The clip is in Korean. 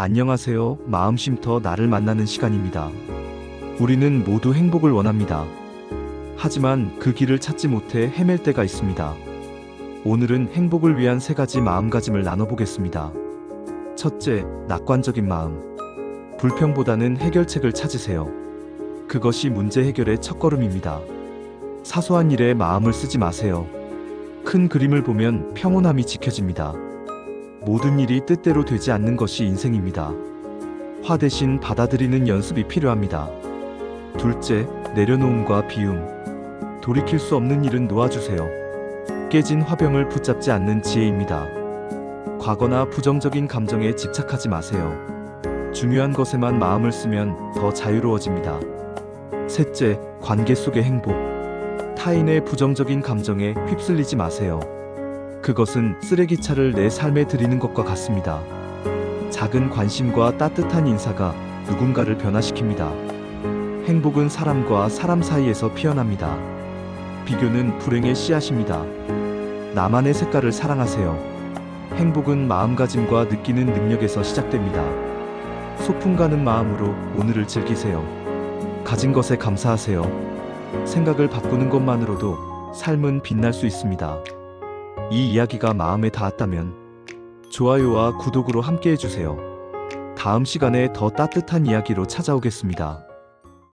안녕하세요. 마음쉼터 나를 만나는 시간입니다. 우리는 모두 행복을 원합니다. 하지만 그 길을 찾지 못해 헤맬 때가 있습니다. 오늘은 행복을 위한 세 가지 마음가짐을 나눠보겠습니다. 첫째, 낙관적인 마음. 불평보다는 해결책을 찾으세요. 그것이 문제 해결의 첫걸음입니다. 사소한 일에 마음을 쓰지 마세요. 큰 그림을 보면 평온함이 지켜집니다. 모든 일이 뜻대로 되지 않는 것이 인생입니다. 화 대신 받아들이는 연습이 필요합니다. 둘째, 내려놓음과 비움. 돌이킬 수 없는 일은 놓아주세요. 깨진 화병을 붙잡지 않는 지혜입니다. 과거나 부정적인 감정에 집착하지 마세요. 중요한 것에만 마음을 쓰면 더 자유로워집니다. 셋째, 관계 속의 행복. 타인의 부정적인 감정에 휩쓸리지 마세요. 그것은 쓰레기차를 내 삶에 들이는 것과 같습니다. 작은 관심과 따뜻한 인사가 누군가를 변화시킵니다. 행복은 사람과 사람 사이에서 피어납니다. 비교는 불행의 씨앗입니다. 나만의 색깔을 사랑하세요. 행복은 마음가짐과 느끼는 능력에서 시작됩니다. 소풍 가는 마음으로 오늘을 즐기세요. 가진 것에 감사하세요. 생각을 바꾸는 것만으로도 삶은 빛날 수 있습니다. 이 이야기가 마음에 닿았다면 좋아요와 구독으로 함께 해주세요. 다음 시간에 더 따뜻한 이야기로 찾아오겠습니다.